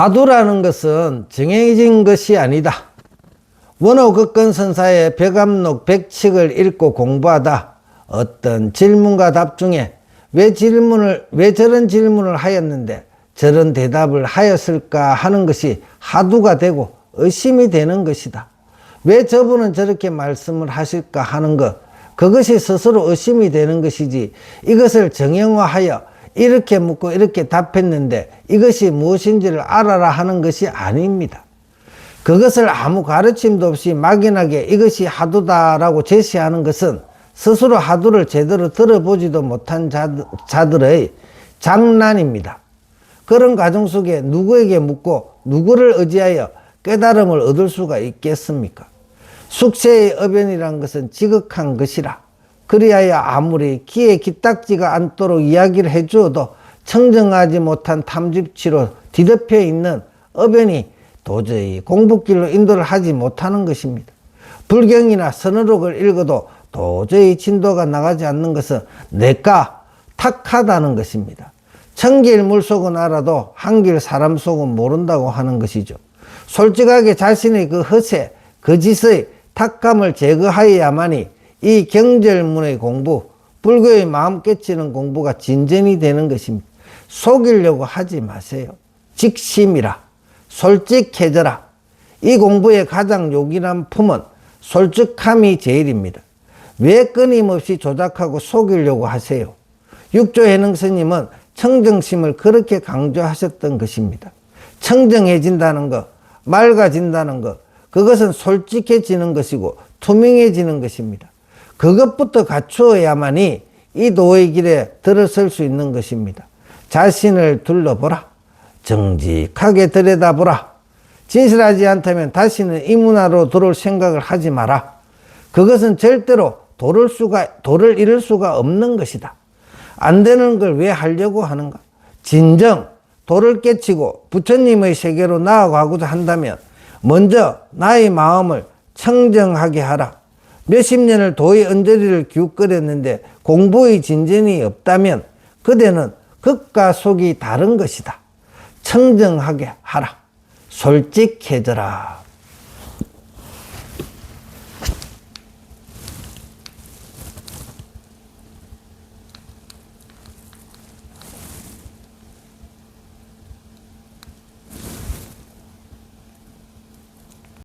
화두라는 것은 정해진 것이 아니다. 원호 극건 선사의 백암록 백칙을 읽고 공부하다 어떤 질문과 답 중에 왜 질문을 왜 저런 질문을 하였는데 저런 대답을 하였을까 하는 것이 하두가 되고 의심이 되는 것이다. 왜 저분은 저렇게 말씀을 하실까 하는 것 그것이 스스로 의심이 되는 것이지 이것을 정형화하여 이렇게 묻고 이렇게 답했는데 이것이 무엇인지를 알아라 하는 것이 아닙니다. 그것을 아무 가르침도 없이 막연하게 이것이 하두다라고 제시하는 것은 스스로 하두를 제대로 들어보지도 못한 자들- 자들의 장난입니다. 그런 과정 속에 누구에게 묻고 누구를 의지하여 깨달음을 얻을 수가 있겠습니까? 숙세의 어변이란 것은 지극한 것이라. 그리하여 아무리 귀에 기딱지가 않도록 이야기를 해주어도 청정하지 못한 탐집치로 뒤덮여 있는 어변이 도저히 공부길로 인도를 하지 못하는 것입니다. 불경이나 선어록을 읽어도 도저히 진도가 나가지 않는 것은 내가 탁하다는 것입니다. 천길 물속은 알아도 한길 사람 속은 모른다고 하는 것이죠. 솔직하게 자신의 그 허세, 거짓의 탁감을 제거하여야만이 이 경절문의 공부, 불교의 마음 깨치는 공부가 진전이 되는 것입니다. 속이려고 하지 마세요. 직심이라, 솔직해져라. 이 공부의 가장 요긴한 품은 솔직함이 제일입니다. 왜 끊임없이 조작하고 속이려고 하세요? 육조 해능 스님은 청정심을 그렇게 강조하셨던 것입니다. 청정해진다는 것, 맑아진다는 것, 그것은 솔직해지는 것이고 투명해지는 것입니다. 그것부터 갖추어야만이 이 도의 길에 들어설 수 있는 것입니다. 자신을 둘러보라. 정직하게 들여다보라. 진실하지 않다면 다시는 이 문화로 들어올 생각을 하지 마라. 그것은 절대로 도를 수가, 도를 이룰 수가 없는 것이다. 안 되는 걸 왜 하려고 하는가? 진정 도를 깨치고 부처님의 세계로 나아가고자 한다면 먼저 나의 마음을 청정하게 하라. 몇십 년을 도의 언저리를 기웃거렸는데 공부의 진전이 없다면 그대는 극과 속이 다른 것이다. 청정하게 하라. 솔직해져라.